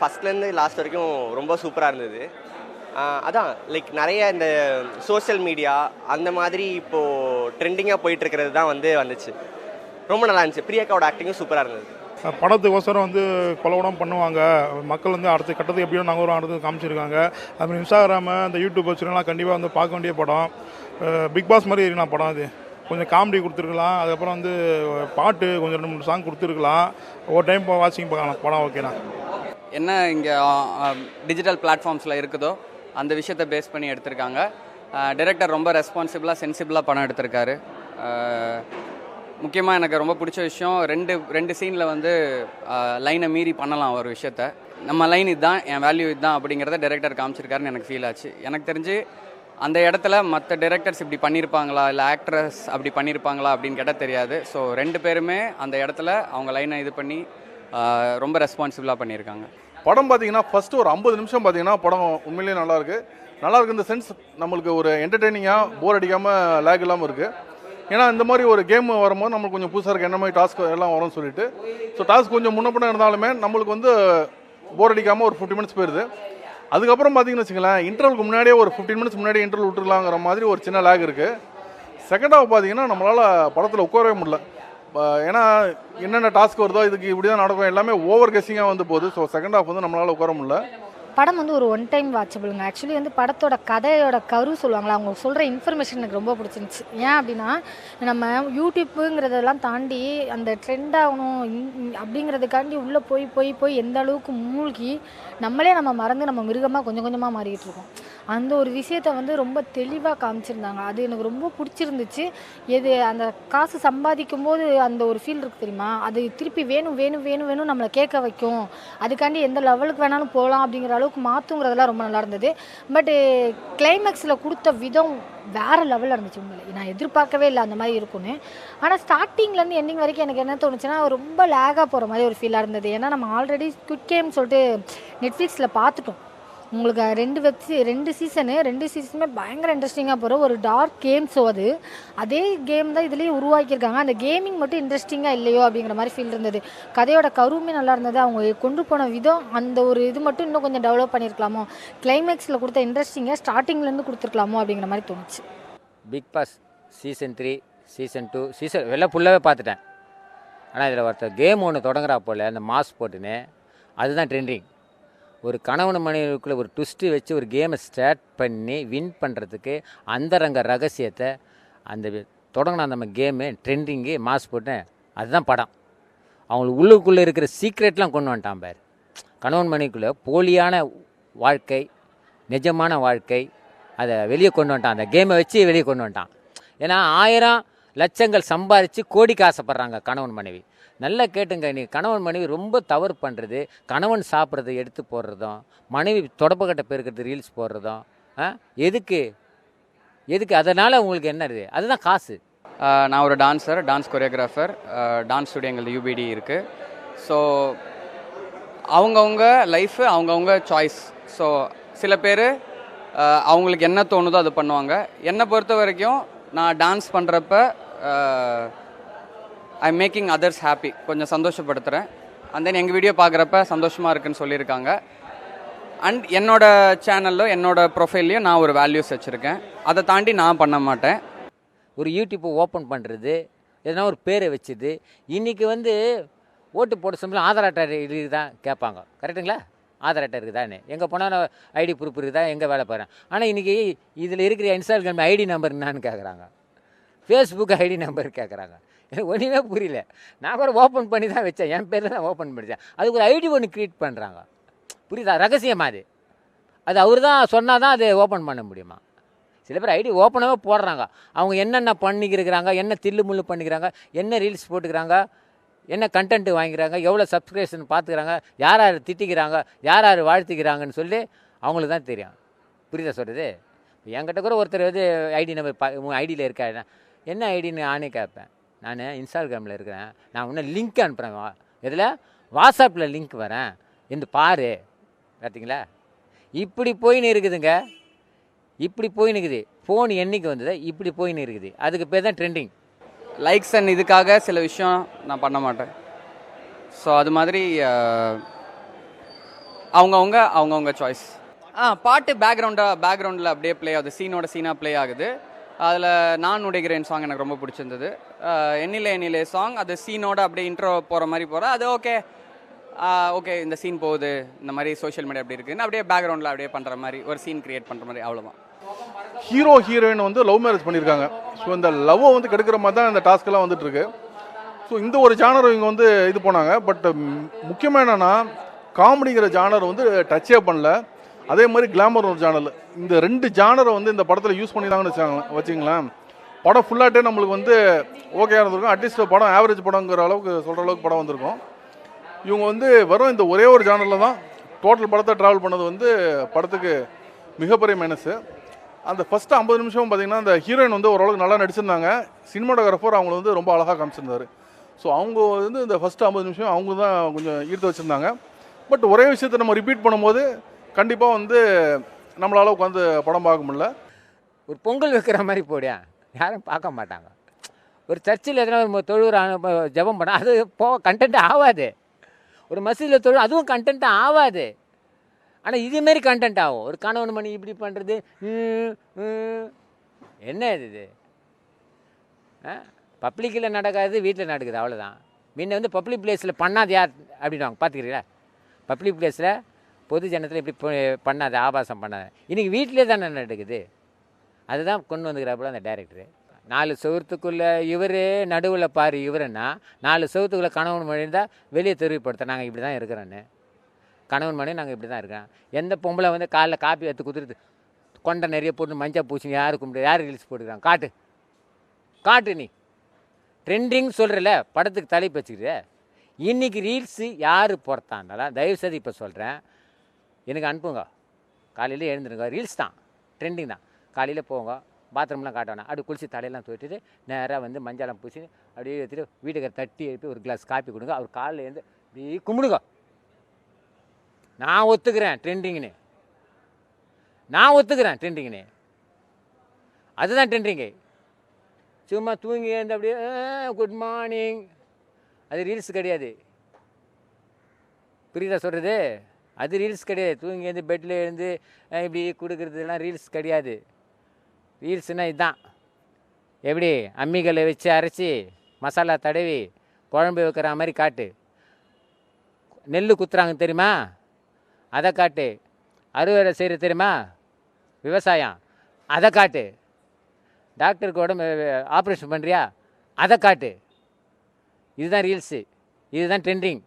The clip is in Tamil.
ஃபஸ்ட்லேருந்து லாஸ்ட் வரைக்கும் ரொம்ப சூப்பராக இருந்தது. அதான் லைக் நிறைய இந்த சோஷியல் மீடியா அந்த மாதிரி இப்போது ட்ரெண்டிங்காக போயிட்டு இருக்கிறது தான் வந்து வந்துச்சு. ரொம்ப நல்லா இருந்துச்சு. பிரியாக்காவோட ஆக்டிங்கும் சூப்பராக இருந்தது. படத்துக்கோசரம் வந்து கொலவடம் பண்ணுவாங்க. மக்கள் வந்து அடுத்த கட்டத்துக்கு எப்படியோ நாங்கள் வரும் அடுத்து காமிச்சிருக்காங்க. அதுமாதிரி இன்ஸ்டாகிராமு அந்த யூடியூப் வச்சுருக்கலாம் கண்டிப்பாக வந்து பார்க்க வேண்டிய படம். பிக் பாஸ் மாதிரி இருக்கலாம் படம் அது. கொஞ்சம் காமெடி கொடுத்துருக்கலாம். அதுக்கப்புறம் வந்து பாட்டு கொஞ்சம் ரெண்டு மூணு சாங் கொடுத்துருக்கலாம். ஒரு டைம் வாட்சிங் பார்க்கலாம். படம் ஓகேண்ணா என்ன இங்கே டிஜிட்டல் பிளாட்ஃபார்ம்ஸில் இருக்குதோ அந்த விஷயத்தை பேஸ் பண்ணி எடுத்திருக்காங்க. டைரக்டர் ரொம்ப ரெஸ்பான்சிபிளாக சென்சிபிளாக படம் எடுத்திருக்காரு. முக்கியமாக எனக்கு ரொம்ப பிடிச்ச விஷயம் ரெண்டு ரெண்டு சீனில் வந்து லைனை மீறி பண்ணலாம் ஒரு விஷயத்த. நம்ம லைன் இதுதான் என் வேல்யூ இதுதான் அப்படிங்கிறத டைரக்டர் காமிச்சிருக்காருன்னு எனக்கு ஃபீல் ஆச்சு. எனக்கு தெரிஞ்சு அந்த இடத்துல மற்ற டேரக்டர்ஸ் இப்படி பண்ணியிருப்பாங்களா இல்லை ஆக்ட்ரஸ் அப்படி பண்ணியிருப்பாங்களா அப்படின்னு கேட்டால் தெரியாது. ஸோ ரெண்டு பேருமே அந்த இடத்துல அவங்க லைனை இது பண்ணி ரொம்ப ரெஸ்பான்சிபிளாக பண்ணியிருக்காங்க படம் பார்த்தீங்கன்னா ஃபஸ்ட்டு ஒரு ஐம்பது நிமிஷம் பார்த்தீங்கன்னா படம் உண்மையிலேயே நல்லா நல்லாயிருக்கு நல்லா இந்த சென்ஸ் நம்மளுக்கு ஒரு என்டர்டெய்னிங்காக போர் அடிக்காமல் லேக் இல்லாமல் இருக்குது ஏன்னா இந்த மாதிரி ஒரு கேம் வரும்போது நம்மளுக்கு கொஞ்சம் புதுசாக இருக்குது என்ன மாதிரி டாஸ்க் எல்லாம் வரும்னு சொல்லிட்டு. ஸோ டாஸ்க் கொஞ்சம் முன்னப்பட இருந்தாலுமே நம்மளுக்கு வந்து போர் அடிக்காமல் ஒரு ஃபிஃப்டி மினிட்ஸ் போயிடுது அதுக்கப்புறம் பார்த்தீங்கன்னு வச்சுங்களேன் இன்டர்வலுக்கு முன்னாடியே ஒரு ஃபிஃப்டீன் மினிட்ஸ் முன்னாடி இன்டர்வல் விட்டுருலாங்கிற மாதிரி ஒரு சின்ன லேக் இருக்குது செகண்ட் ஹாஃப் பார்த்தீங்கன்னா நம்மளால் படத்தில் உட்காரவே முடியல. ஏன்னா என்னென்ன டாஸ்க் வருதோ இதுக்கு இப்படி தான் நடக்கும். எல்லாமே ஓவர் கெஸ்ஸிங்காக வந்து போகுது. ஸோ செகண்ட் ஹாஃப் வந்து நம்மளால் உட்கார முடியல. படம் வந்து ஒரு ஒன் டைம் வாட்சபிளுங்க ஆக்சுவலி வந்து படத்தோட கதையோட கரு சொல்லுவாங்களா அவங்க சொல்கிற இன்ஃபர்மேஷன் எனக்கு ரொம்ப பிடிச்சிருந்துச்சு. ஏன் அப்படின்னா நம்ம யூடியூப்புங்கிறதெல்லாம் தாண்டி அந்த ட்ரெண்ட் ஆகணும் இன்- அப்படிங்கிறதுக்காண்டி உள்ளே போய் போய் போய் எந்த அளவுக்கு மூழ்கி நம்மளே நம்ம மறந்து நம்ம மிருகமாக கொஞ்சம் கொஞ்சமாக மாறிக்கிட்டு இருக்கோம். அந்த ஒரு விஷயத்த வந்து ரொம்ப தெளிவாக காமிச்சிருந்தாங்க. அது எனக்கு ரொம்ப பிடிச்சிருந்துச்சு. எது அந்த காசு சம்பாதிக்கும் போது அந்த ஒரு ஃபீல் இருக்குது தெரியுமா? அது திருப்பி வேணும் வேணும் வேணும் வேணும் நம்மளை கேட்க வைக்கும். அதுக்காண்டி எந்த லெவலுக்கு வேணாலும் போகலாம் அப்படிங்கிற அளவுக்கு மாற்றுங்கிறதெல்லாம் ரொம்ப நல்லா இருந்தது. பட்டு கிளைமேக்ஸில் eh, கொடுத்த விதம் வேறு லெவலில் இருந்துச்சு உண்மையில. நான் எதிர்பார்க்கவே இல்லை அந்த மாதிரி இருக்கும்னு. ஆனால் ஸ்டார்டிங்லேருந்து எண்டிங் வரைக்கும் எனக்கு என்ன தோணுச்சுன்னா ரொம்ப லேகாக போகிற மாதிரி ஒரு ஃபீலாக இருந்தது. ஏன்னா நம்ம ஆல்ரெடி குட் கேம் சொல்லிட்டு நெட்ஃப்ளிக்ஸில் பார்த்துட்டோம். உங்களுக்கு ரெண்டு வெப் ரெண்டு சீசனு ரெண்டு சீசனுமே பயங்கர இன்ட்ரெஸ்டிங்காக போகிற ஒரு டார்க் கேம் ஷோ அது. அதே கேம் தான் இதுலேயே உருவாக்கியிருக்காங்க. அந்த கேமிங் மட்டும் இன்ட்ரெஸ்டிங்காக இல்லையோ அப்படிங்கிற மாதிரி ஃபீல் இருந்தது. கதையோட கருவுமே நல்லா இருந்தது. அவங்க கொண்டு போன விதம் அந்த ஒரு இது மட்டும் இன்னும் கொஞ்சம் டெவலப் பண்ணியிருக்கலாமோ? கிளைமேக்ஸில் கொடுத்த இன்ட்ரெஸ்டிங்காக ஸ்டார்டிங்லேருந்து கொடுத்துருக்கலாமோ அப்படிங்கிற மாதிரி தோணுச்சு. Bigg Boss season three season two season வெளில ஃபுல்லாகவே பார்த்துட்டேன். ஆனால் இதில் ஒருத்தர் கேம் ஒன்று தொடங்குறா போல் அந்த மாஸ் போட்டுன்னு அதுதான் ட்ரெண்டிங் ஒரு கணவன் மனைவிக்குள்ளே ஒரு ட்விஸ்ட்டு வச்சு ஒரு கேமை ஸ்டார்ட் பண்ணி வின் பண்ணுறதுக்கு அந்தரங்க ரகசியத்தை அந்த தொடங்கின நம்ம கேமு ட்ரெண்டிங்கு மாஸ் போட்டு அதுதான் படம். அவங்களுக்கு உள்ளுக்குள்ளே இருக்கிற சீக்ரெட்லாம் கொண்டு வந்துட்டான் பாரு. கணவன் மனைவிக்குள்ளே போலியான வாழ்க்கை நிஜமான வாழ்க்கை அதை வெளியே கொண்டு வந்துட்டான். அந்த கேமை வச்சு வெளியே கொண்டு வந்துட்டான். ஏன்னா ஆயிரம் லட்சங்கள் சம்பாதிச்சு கோடிக்கு ஆசைப்படுறாங்க கணவன் மனைவி. நல்லா கேட்டுங்க நீ கணவன் மனைவி ரொம்ப தவறு பண்ணுறது கணவன் சாப்பிட்றத எடுத்து போடுறதும் மனைவி தொடப்பக்கட்டை பெருக்கிறது ரீல்ஸ் போடுறதும் எதுக்கு? எதுக்கு? அதனால் உங்களுக்கு என்ன இது? அதுதான் காசு. நான் ஒரு dancer dance choreographer. Dance studio எங்களுக்கு யூபிடி இருக்குது ஸோ அவங்கவுங்க லைஃபு அவங்கவுங்க சாய்ஸ் ஸோ சில பேர் அவங்களுக்கு என்ன தோணுதோ அது பண்ணுவாங்க. என்னை பொறுத்த வரைக்கும் நான் டான்ஸ் பண்ணுறப்ப ஐ மேக்கிங் அதர்ஸ் ஹாப்பி கொஞ்சம் சந்தோஷப்படுத்துகிறேன் அண்ட் தென் எங்கள் வீடியோ பார்க்குறப்ப சந்தோஷமாக இருக்குன்னு சொல்லியிருக்காங்க. அண்ட் என்னோட சேனலில் என்னோட ப்ரொஃபைல்லையும் நான் ஒரு வேல்யூஸ் வச்சுருக்கேன். அதை தாண்டி நான் பண்ண மாட்டேன். ஒரு யூடியூப்பை ஓப்பன் பண்ணுறது எதனா ஒரு பேரை வச்சுது. இன்றைக்கி வந்து ஓட்டு போட சம்பளம் ஆதார் அட்டை இருக்குதா கேட்பாங்க. கரெக்டுங்களா ஆதார் அட்டை இருக்குதான்னு. எங்கே போனாலும் ஐடி ப்ரூஃப் இருக்குதா? எங்கே வேலை போகிறேன் ஆனால் இன்றைக்கி இதில் இருக்கிற இன்ஸ்டாகிராம் ஐடி நம்பர் என்னான்னு கேட்குறாங்க ஃபேஸ்புக் ஐடி நம்பர் கேட்குறாங்க எனக்கு ஒன்றுமே புரியல. நான் கூட ஓப்பன் பண்ணி தான் வச்சேன். என் பேரில் தான் ஓப்பன் பண்ணிச்சேன் அதுக்கு ஒரு ஐடி ஒன்று க்ரியேட் பண்ணுறாங்க புரியுதா? ரகசியமாக அது. அது அவர் தான் சொன்னால் தான் அது ஓப்பன் பண்ண முடியுமா? சில பேர் ஐடி ஓப்பனாகவே போடுறாங்க. அவங்க என்னென்ன பண்ணிக்கிருக்கிறாங்க? என்ன தில்லு முள்ளு பண்ணிக்கிறாங்க? என்ன ரீல்ஸ் போட்டுக்கிறாங்க? என்ன கண்டென்ட் வாங்கிக்கிறாங்க? எவ்வளோ சப்ஸ்கிரிப்ஷன் பார்த்துக்கிறாங்க யார் யார் திட்டிக்கிறாங்க? யார் யார் வாழ்த்திக்கிறாங்கன்னு சொல்லி அவங்களுக்கு தான் தெரியும். புரியுதா சொல்கிறது என்கிட்ட கூட ஒருத்தர் வந்து ஐடி நம்பர் பா உங்கள் ஐடியில் இருக்கா என்ன ஐடின்னு நானே கேட்பேன். நான் இன்ஸ்டாகிராமில் இருக்கிறேன். நான் இன்னும் லிங்க் அனுப்புகிறேன் வா இதில் வாட்ஸ்அப்பில் லிங்க் வரேன். இந்த பாரு. பார்த்தீங்களா இப்படி போயின்னு இருக்குதுங்க. இப்படி போயின்னு இருக்குது. ஃபோன் என்னைக்கு வந்தது? இப்படி போயின்னு இருக்குது. அதுக்கு பேர் தான் ட்ரெண்டிங் லைக்ஸ் அண்ட் இதுக்காக சில விஷயம் நான் பண்ண மாட்டேன். ஸோ அது மாதிரி அவங்கவுங்க அவங்கவுங்க சாய்ஸ் ஆ பாட்டு பேக்ரவுண்டாக பேக்ரவுண்டில் அப்படியே ப்ளே ஆகுது. சீனோட சீனாக ப்ளே ஆகுது. அதில் நான் உடைகிறேன் சாங் எனக்கு ரொம்ப பிடிச்சிருந்தது. ஆஹ் எண்ணிலே எண்ணிலே சாங் அது சீனோட அப்படியே இன்ட்ரோ போகிற மாதிரி போகிற அது ஓகே ஓகே இந்த சீன் போகுது. இந்த மாதிரி சோஷியல் மீடியா அப்படி இருக்குன்னு அப்படியே பேக்ரவுண்டில் அப்படியே பண்ணுற மாதிரி ஒரு சீன் கிரியேட் பண்ணுற மாதிரி அவ்வளோதான் ஹீரோ ஹீரோயின் வந்து லவ் மேரேஜ் பண்ணியிருக்காங்க. ஸோ இந்த லவ்வை வந்து கெடுக்கிற மாதிரி தான் இந்த டாஸ்க்கெல்லாம் வந்துட்டுருக்கு ஸோ இந்த ஒரு ஜானர் இவங்க வந்து இது போனாங்க பட் முக்கியமாக என்னென்னா காமெடிங்கிற ஜானர் வந்து டச்சே பண்ணல. அதே மாதிரி கிளாமர் ஒரு ஜானல் இந்த ரெண்டு ஜானரை வந்து இந்த படத்தில் யூஸ் பண்ணிட்டாங்கன்னு வச்சாங்க வச்சுங்களேன் படம் ஃபுல்லாகட்டே நம்மளுக்கு வந்து ஓகே இருந்திருக்கும். அட்லீஸ்ட் படம் ஆவரேஜ் படங்கிற அளவுக்கு சொல்கிற அளவுக்கு படம் வந்திருக்கும். இவங்க வந்து வெறும் இந்த ஒரே ஒரு ஜானரில் தான் டோட்டல் படத்தை ட்ராவல் பண்ணது வந்து படத்துக்கு மிகப்பெரிய மைனஸு அந்த ஃபஸ்ட்டு ஐம்பது நிமிஷம் பார்த்தீங்கன்னா அந்த ஹீரோயின் வந்து ஓரளவுக்கு நல்லா நடிச்சிருந்தாங்க. சினிமாட்டோகிராஃபர் அவங்கள வந்து ரொம்ப அழகாக காமிச்சிருந்தாரு. ஸோ அவங்க வந்து இந்த ஃபஸ்ட்டு ஐம்பது நிமிஷம் அவங்க தான் கொஞ்சம் ஈர்த்து வச்சுருந்தாங்க. பட் ஒரே விஷயத்தை நம்ம ரிப்பீட் பண்ணும்போது கண்டிப்பாக வந்து நம்மளால் உட்காந்து படம் பார்க்க முடியல. ஒரு பொங்கல் வைக்கிற மாதிரி போடியா? யாரும் பார்க்க மாட்டாங்க. ஒரு சர்ச்சில் எதனா ஒரு தொழுகிற ஜெபம் பண்ண அது போ கண்டென்ட் ஆகாது ஒரு மசீதில் தொழு அதுவும் கண்டென்ட் ஆகாது ஆனால் இதேமாரி கண்டென்ட் ஆகும். ஒரு கணவன் மணி இப்படி பண்ணுறது என்ன இது இது? பப்ளிக்கில் நடக்காது வீட்டில் நடக்குது அவ்வளோதான் முன்ன வந்து பப்ளிக் பிளேஸில் பண்ணாது யார் அப்படின்வாங்க பார்த்துக்கிறீங்களா? பப்ளிக் பிளேஸில் பொது ஜனத்தில் இப்படி ப- பண்ணாத ஆபாசம் பண்ணாத. இன்றைக்கி வீட்டிலே தானே நடக்குது. அதுதான் கொண்டு வந்துக்கிறாப்புல அந்த டேரக்டரு நாலு செவத்துக்குள்ளே இவர் நடுவில் பாரு இவருன்னா நாலு செவத்துக்குள்ளே கணவன் மணி இருந்தால் வெளியே தெரிவிப்படுத்த நாங்கள் இப்படி தான் இருக்கிறோன்னு. கணவன் மனைவி நாங்கள் இப்படி தான் இருக்கிறோம். எந்த பொம்பளை வந்து காலைல காப்பி எடுத்து குதிருது கொண்டை நிறைய போட்டு மஞ்சள் பூசி யார் கும்பிட்டு யார் ரீல்ஸ் போட்டுக்கிறாங்க காட்டு. காட்டு நீ. ட்ரெண்டிங் சொல்கிறல படத்துக்கு தலைப்பு வச்சுக்கிற இன்றைக்கி ரீல்ஸு யார் பொறுத்தாண்டாலும் தயவுசெய்து இப்போ சொல்கிறேன் எனக்கு அனுப்புங்க. காலையில் எழுந்துருங்க. ரீல்ஸ் தான். ட்ரெண்டிங் தான். காலையில் போங்க. பாத்ரூம்லாம் காட்ட வேணாம். அப்படி குளிச்சு தலையெல்லாம் துவைச்சிட்டு நேராக வந்து மஞ்சளம் பூசி அப்படியே எடுத்துகிட்டு வீட்டுக்கு தட்டி எழுப்பி ஒரு கிளாஸ் காப்பி கொடுங்க. அவர் காலையில் எழுந்து அப்படியே கும்பிடுங்க. நான் ஒத்துக்கிறேன் ட்ரெண்டிங்னு நான் ஒத்துக்கிறேன் ட்ரெண்டிங்னு அதுதான் ட்ரெண்டிங்கு சும்மா தூங்கி எழுந்து அப்படியே குட் மார்னிங் அது ரீல்ஸ் கிடையாது. புரியுதா சொல்கிறது அது ரீல்ஸ் கிடையாது. தூங்கி எழுந்து பெட்டில் எழுந்து இப்படி கொடுக்குறதுலாம் ரீல்ஸ் கிடையாது. ரீல்ஸ்னால் இதுதான் எப்படி? அம்மிகளை வச்சு அரைச்சி மசாலா தடவி குழம்பு வைக்கிற மாதிரி காட்டு. நெல் குத்துறாங்க தெரியுமா? அதை காட்டு. அறுவடை செய்கிற தெரியுமா? விவசாயம். அதை காட்டு. டாக்டருக்கு உடம்பு ஆப்ரேஷன் பண்ணுறியா அதை காட்டு. இதுதான் ரீல்ஸு இதுதான் ட்ரெண்டிங்